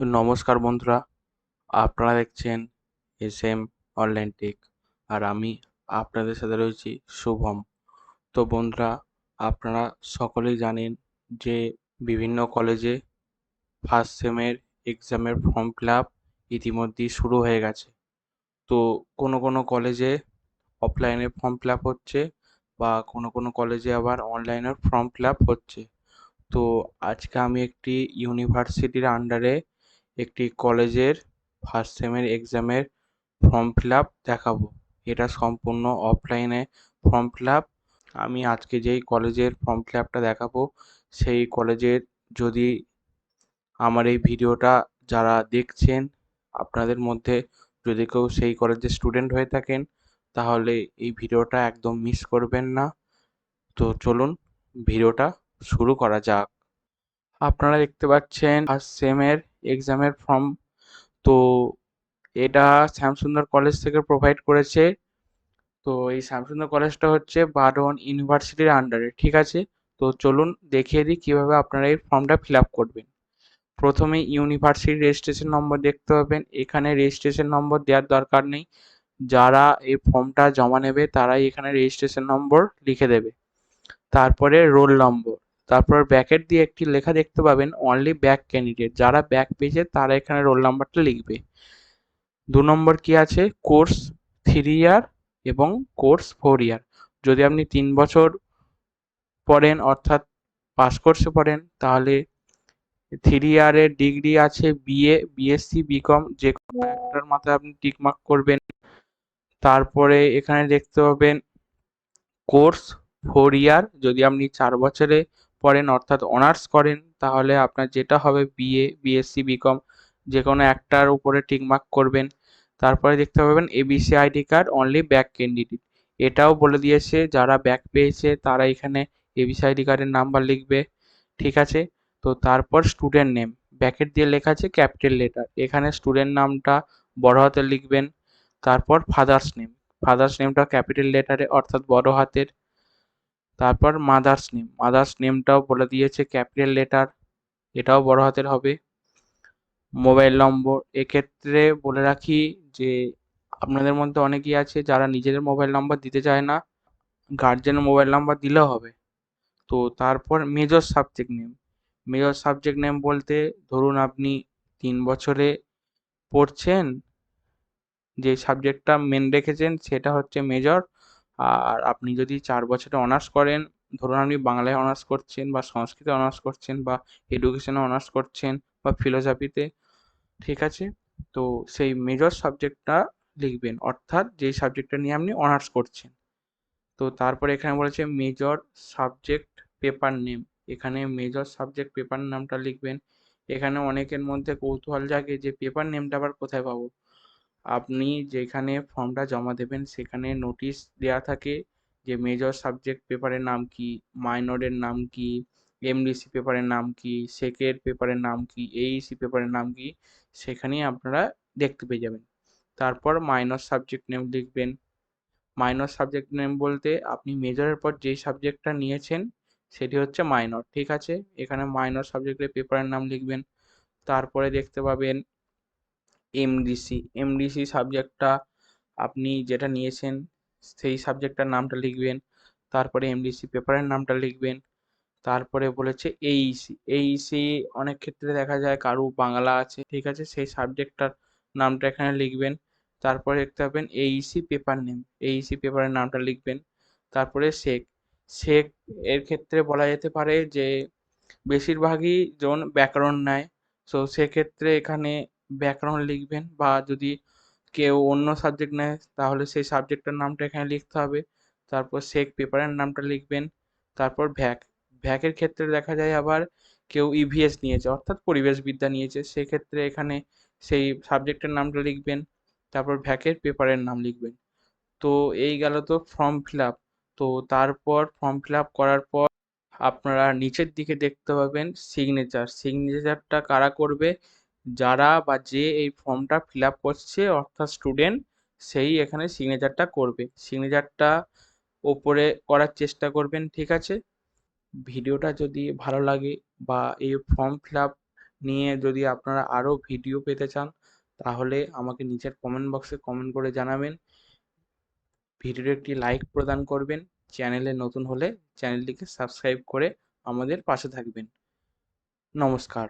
নমস্কার বন্ধুরা, আপনারা দেখছেন এস এম অনলাইন টেক আর আমি আপনাদের সাথে রয়েছি শুভম। তো বন্ধুরা, আপনারা সকলেই জানেন যে বিভিন্ন কলেজে ফার্স্ট সেমের এক্সামের ফর্ম ফিল আপ ইতিমধ্যেই শুরু হয়ে গেছে। তো কোনো কোনো কলেজে অফলাইনে ফর্ম ফিল আপ হচ্ছে বা কোনো কোনো কলেজে আবার অনলাইনের ফর্ম ফিল আপ হচ্ছে। তো আজকে আমি একটি ইউনিভার্সিটির আন্ডারে একটি কলেজের ফার্স্ট সেমের এক্সামের ফর্ম ফিল আপ দেখাবো। এটা সম্পূর্ণ অফলাইনে ফর্ম ফিল আপ আমি আজকে যেই কলেজের ফর্ম ফিল আপটা দেখাবো, সেই কলেজের যদি আমার এই ভিডিওটা যারা দেখছেন, আপনাদের মধ্যে যদি কেউ সেই কলেজের স্টুডেন্ট হয়ে থাকেন, তাহলে এই ভিডিওটা একদম মিস করবেন না। তো চলুন ভিডিওটা শুরু করা যাক। আপনারা দেখতে পাচ্ছেন ফার্স্ট সেমের এক্সামের ফর্ম তো এটা শ্যামসুন্দর কলেজ থেকে প্রোভাইড করেছে। তো এই শ্যামসুন্দর কলেজটা হচ্ছে বারন ইউনিভার্সিটির আন্ডারে ঠিক আছে? তো চলুন দেখিয়ে দিই কীভাবে আপনারা এই ফর্মটা ফিল আপ করবেন। প্রথমে ইউনিভার্সিটি রেজিস্ট্রেশন নম্বর দেখতে পাবেন। এখানে রেজিস্ট্রেশন নম্বর দেওয়ার দরকার নেই। যারা এই ফর্মটা জমা নেবে, তারাই এখানে রেজিস্ট্রেশন নম্বর লিখে দেবে। তারপরে রোল নম্বর তারপর ব্যাকেট দিয়ে একটি লেখা দেখতে পাবেন অনলি ব্যাক ক্যান্ডিডেট যারা ব্যাক পেয়েছে, তারা এখানে রোল নাম্বারটা লিখবে। দু নম্বর কি আছে? কোর্স থ্রি ইয়ার এবং কোর্স ফোর ইয়ার যদি আপনি তিন বছর পড়েন, অর্থাৎ পাস কোর্সে পড়েন, তাহলে থ্রি ইয়ারের ডিগ্রি আছে বিএ বিএসসি বিকম যে কোনো একটার মাথায় আপনি টিকমার্ক করবেন। তারপরে এখানে দেখতে পাবেন কোর্স ফোর ইয়ার যদি আপনি চার বছরে পড়েন, অর্থাৎ অনার্স করেন, তাহলে আপনার যেটা হবে বিএ বিএসসি বিকম যে কোনো একটার উপরে টিকমার্ক করবেন। তারপরে দেখতে পাবেন A B C ID card only back candidate এটাও বলে দিয়েছে, যারা ব্যাক পেয়েছে, তারা এখানে এবিসি আইডি কার্ডের নাম্বার লিখবে। ঠিক আছে? তো তারপর স্টুডেন্ট নেম ব্যাকেট দিয়ে লেখা আছে ক্যাপিটাল লেটার এখানে স্টুডেন্ট নামটা বড় হাতে লিখবেন। তারপর ফাদার্স নেম ফাদার্স নেমটা ক্যাপিটাল লেটারে অর্থাৎ বড় হাতের। তারপর মাদার্স নেম মাদার্স নেমটাও বলে দিয়েছে ক্যাপিটাল লেটার এটাও বড় হাতের হবে। মোবাইল নম্বর এক্ষেত্রে বলে রাখি যে, আপনাদের মধ্যে অনেকেই আছে যারা নিজেদের মোবাইল নাম্বার দিতে চায় না গার্জেনের মোবাইল নাম্বার দিলেও হবে। তো তারপর major subject name major subject name বলতে ধরুন আপনি তিন বছরে পড়ছেন, যে সাবজেক্টটা মেন রেখেছেন, সেটা হচ্ছে মেজর আর আপনি যদি চার বছরে অনার্স করেন, ধরুন আপনি বাংলায় অনার্স করছেন বা সংস্কৃতে অনার্স করছেন বা এডুকেশনে অনার্স করছেন বা ফিলোসফিতে ঠিক আছে? তো সেই মেজর সাবজেক্টটা লিখবেন। অর্থাৎ যেই সাবজেক্টটা নিয়ে আপনি অনার্স করছেন। তো তারপরে এখানে বলেছে মেজর সাবজেক্ট পেপার নেম এখানে মেজর সাবজেক্ট পেপার নামটা লিখবেন। এখানে অনেকের মধ্যে কৌতূহল জাগে যে পেপার নেমটা আবার কোথায় পাবো? আপনি যেখানে ফর্মটা জমা দেবেন, সেখানে নোটিশ দেওয়া থাকে যে মেজর সাবজেক্ট পেপারের নাম কি মাইনরের নাম কি এমডিসি পেপারের নাম কি সেকের পেপারের নাম কি এইসি পেপারের নাম কি, সেখানেই আপনারা দেখতে পেয়ে যাবেন। তারপর মাইনর সাবজেক্ট নেম লিখবেন। মাইনর সাবজেক্ট নেম বলতে আপনি মেজরের পর যেই সাবজেক্টটা নিয়েছেন, সেটি হচ্ছে মাইনর ঠিক আছে? এখানে মাইনর সাবজেক্টের পেপারের নাম লিখবেন। তারপরে দেখতে পাবেন এমডিসি এমডিসি সাবজেক্টটা আপনি যেটা নিয়েছেন, সেই সাবজেক্টটার নামটা লিখবেন, তারপরে এমডিসি পেপারের নামটা লিখবেন, তারপরে বলেছে এইসি এইসি অনেক ক্ষেত্রে দেখা যায় কারও বাংলা আছে, ঠিক আছে, সেই সাবজেক্টটার নামটা এখানে লিখবেন, তারপরে দেখতে পাবেন এইসি পেপার নেম এইসি পেপারের নামটা লিখবেন, তারপরে শেক শেক এর ক্ষেত্রে বলা যেতে পারে যে বেশিরভাগই জন ব্যাকরণ নেয় সো সেক্ষেত্রে এখানে ব্যাকরণ লিখবেন বা যদি কেউ অন্য সাবজেক্ট নেয়, তাহলে সেই সাবজেক্টের নামটা এখানে লিখতে হবে। তারপর শেক পেপারের নামটা লিখবেন। তারপর ভ্যাক। ভ্যাকের ক্ষেত্রে দেখা যায় আবার কেউ ইভিএস নিয়েছে, অর্থাৎ পরিবেশবিদ্যা নিয়েছে। সেক্ষেত্রে এখানে সেই সাবজেক্টের নামটা লিখবেন, তারপর ভ্যাকের পেপারের নাম লিখবেন। তো এই গেল তো ফর্ম ফিল আপ তো তারপর ফর্ম ফিল আপ করার পর আপনারা নিচের দিকে দেখতে পাবেন সিগনেচার সিগনেচারটা কারা করবে? যারা বা যে এই ফর্মটা ফিল আপ করছে, অর্থাৎ স্টুডেন্ট, সেই এখানে সিগনেচারটা করবে। সিগনেচারটা ওপরে করার চেষ্টা করবেন, ঠিক আছে? ভিডিওটা যদি ভালো লাগে বা এই ফর্ম ফিল আপ নিয়ে যদি আপনারা আরও ভিডিও পেতে চান, তাহলে আমাকে নিচের কমেন্ট বক্সে কমেন্ট করে জানাবেন। ভিডিওটি একটি লাইক প্রদান করবেন, চ্যানেলে নতুন হলে চ্যানেলটিকে সাবস্ক্রাইব করে আমাদের পাশে থাকবেন। নমস্কার।